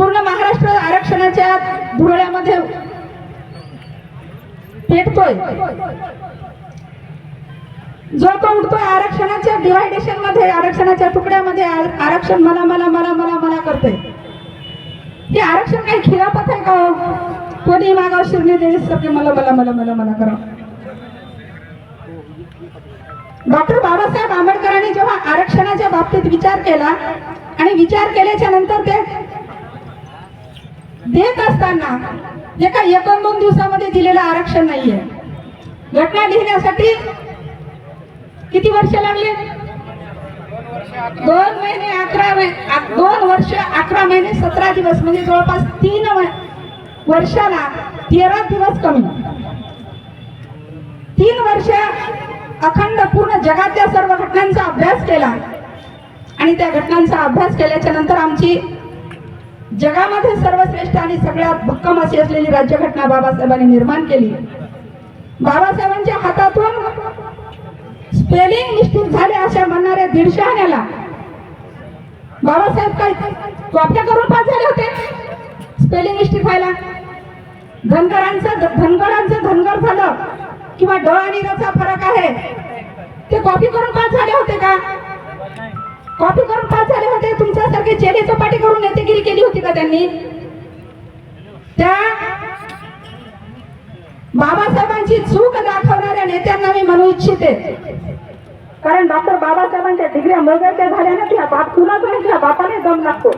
पूर्ण महाराष्ट्र आरक्षणाच्या धुरळ्यामध्ये पेटतोय. जो तो उठतोय आरक्षणाच्या डिव्हायडेशनमध्ये आरक्षणाच्या तुकड्यामध्ये आर- आरक्षण मला मला मला मला मला करते हे आरक्षण काही खिलापत आहे का हो? कोणी मागाव शिरणे देण्यासारखे मला मला मला मला मला करा डॉक्टर बाबासाहेब आंबेडकरांनी जेव्हा आरक्षणाच्या बाबतीत विचार केला आणि विचार केल्याच्यानंतर ते देत असताना जे काही एकूण दोन दिवसामध्ये दिलेलं आरक्षण नाहीये. घटना लिहिण्यासाठी किती वर्ष लागले? दोन महिने अकरा महिने दोन वर्ष अकरा महिने सतरा दिवस म्हणजे जवळपास तीन व- वर्षाला तेरा दिवस कमी. तीन वर्ष अखंड पूर्ण जगातल्या सर्व घटनांचा अभ्यास केला. आणि त्या घटनांचा अभ्यास केल्याच्यानंतर आमची जगामध्ये सर्वश्रेष्ठ आणि सगळ्यात भक्कम अशी असलेली राज्यघटना बाबासाहेबांनी निर्माण केली. बाबासाहेबांच्या हातातून स्पेलिंग मिस्टेक झाले अशा म्हणणाऱ्या दीडशे आण्याला बाबासाहेब काय कॉप्या करून पास झाले होते? स्पेलिंग मिस्टेक व्हायला. धनगरांचं धनगरांचं धनगर झालं किंवा ड आणि रचा फरक आहे. ते कॉपी करून पास झाले होते का? कॉपी करून पास झाले होते. तुमच्यासारखे चेले चपाटी करून नेतेगिरी केली होती का त्यांनी? त्या बाबासाहेबांची चूक दाखवणाऱ्या नेत्यांना मी म्हणू इच्छिते. कारण डॉक्टर बाबासाहेबांच्या डिग्र्या मगरच्या झाल्या ना त्या बाप तुला पण त्या बापाने दम लागतो.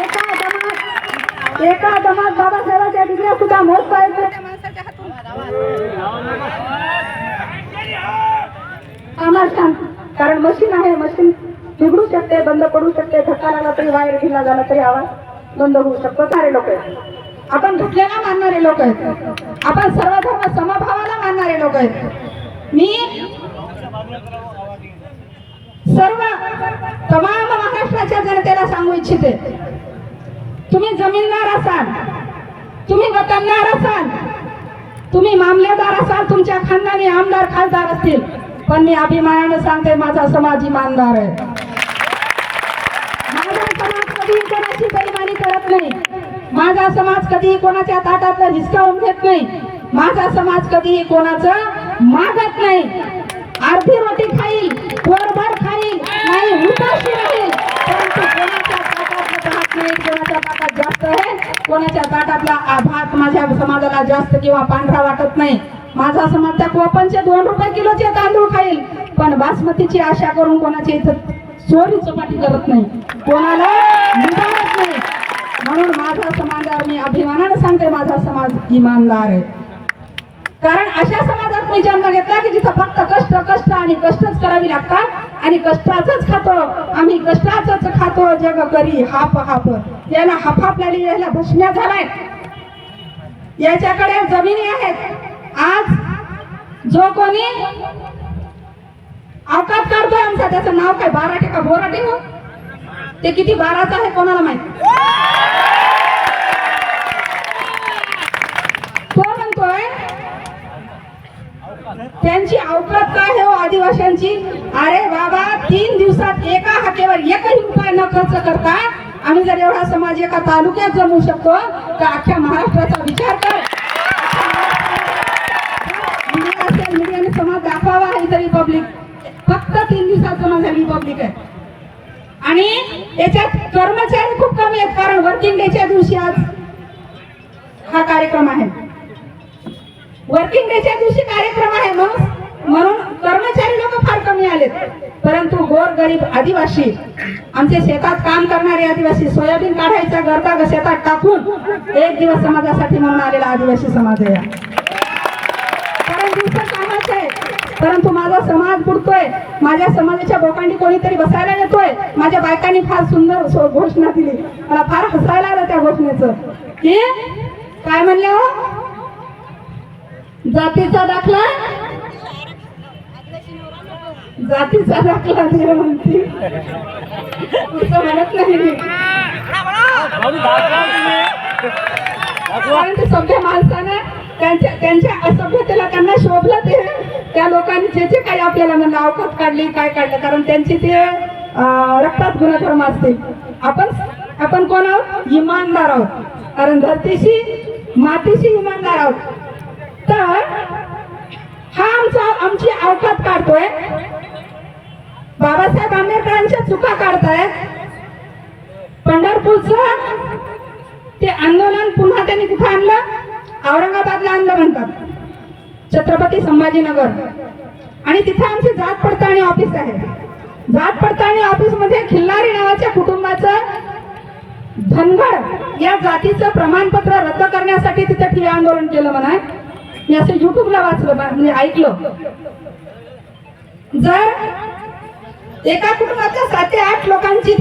एका दमात एका दमात बाबासाहेबांच्या डिग्र्या सुद्धा मोजता येत त्या माणसाच्या हातून. आम्हाला सांग कारण मशीन आहे मशीन बिघडू शकते बंद पडू शकते धक्का लागला तरी वायर ढिला झाला तरी आवाज बंद होऊ शकतो. सारे लोक आहेत. आपण घटनेला मानणारे लोक आहेत. आपण सर्व धर्म समभावाला मानणारे लोक आहेत. मी सर्व तमाम महाराष्ट्राच्या जनतेला सांगू इच्छिते. तुम्ही जमीनदार असाल तुम्ही वतनदार असाल तुम्ही मामलेदार असाल तुमच्या खानदानी आमदार खासदार असतील. पण मी अभिमानानं सांगते माझा समाज इमानदार आहे. माझा समाज कधी कोणाची बेईमानी करत नाही. माझा समाज कधी कोणाच्या ताटातलं हिसकावून घेत नाही. माझा समाज कधी कोणाचं मागत नाही. अर्धी रोटी खाईल पोरभर खाईल नाही उपाशी राहील. परंतु कोणाच्या ताटातलं भात नाही कोणाच्या ताटात जास्त आहे कोणाच्या ताटातला भात माझ्या समाजाला जास्त किंवा पांढरा वाटत नाही. माझा समाज त्या कोपनचे दोन रुपये किलोचे तांदूळ खाईल. पण बासमतीची आशा करून कोणाची इथं चोरी चपाटी करत नाही. कोणाला नाही. म्हणून माझा समाजावर मी अभिमानानं सांगते माझा समाज इमानदार आहे. कारण अशा समाजात मी जन्म घेतला की जिथं फक्त कष्ट कष्ट आणि कष्टच करावी लागतात आणि कष्टाचंच खातो. आम्ही कष्टाचंच खातो जग करी हाप हाप. याला हाफापल्याला याला भसण्या झालाय. याच्याकडे जमिनी आहेत. आज जो कोणी अवकात काढतोय आमचा त्याचं नाव काय? बाराटे का बोराटे हो ते किती बाराचं आहे कोणाला माहीत? तो म्हणतोय त्यांची अवकात काय आहे हो आदिवासींची? अरे बाबा तीन दिवसात एका हाकेवर एकही उपाय न खर्च करता आम्ही जर एवढा समाज एका तालुक्यात जमवू शकतो तर अख्ख्या महाराष्ट्राचा विचार कर. रिपब्लिक फक्त तीन दिवसाचं जमा रिपब्लिक आहे. आणि याच्यात कर्मचारी खूप कमी आहेत कारण वर्किंग डेच्या दिवशी आज हा कार्यक्रम आहे. वर्किंग डेच्या दिवशी कार्यक्रम आहे म्हणून म्हणून कर्मचारी लोक फार कमी आलेत. परंतु गोर गरीब आदिवासी आमचे शेतात काम करणारे आदिवासी सोयाबीन काढायचा गरता शेतात टाकून एक दिवस समाजासाठी म्हणून आलेला आदिवासी समाज आहे हा. कारण दिवस कामाचे आहे परंतु माझा समाज बुडतोय. माझ्या समाजाच्या बोकांडी कोणीतरी बसायला येतोय. माझ्या बायकांनी फार सुंदर घोषणा दिली. मला फार हसायला आलं त्या घोषणेचं. की? काय म्हणले हो? जातीचा दाखला? जातीचा दाखला दे म्हणते. असं म्हणत नाही मी. कारण ते सभ्य माणसानं त्यांच्या त्यांच्या असभ्यतेला त्यांना शोभलं ते. त्या लोकांनी जे जे काही आपल्याला म्हणलं अवकात काढली काय काढलं कारण त्यांची ते रक्तात गुणधर्म असतील. आपण आपण कोण आहोत? इमानदार आहोत. कारण धरतीशी मातीशी इमानदार आहोत. तर हा आमचा आमची अवकात काढतोय. बाबासाहेब आंबेडकरांच्या चुका काढतायत. पंढरपूरचं ते आंदोलन पुन्हा त्यांनी कुठं आणलं? औरंगाबादला आणलं म्हणतात. छत्रपती संभाजीनगर. आणि तिथे आमची जात पडताळणी ऑफिस आहे. जात पडताळणी ऑफिसमध्ये खिल्लारी नावाच्या कुटुंबाचं धनगड या जातीचं प्रमाणपत्र रद्द करण्यासाठी तिथे ठिय्या आंदोलन केलं म्हणा मी असं युट्यूबला वाचलं म्हणजे ऐकलं. जर एका कुटुंबाच्या सात ते आठ लोकांची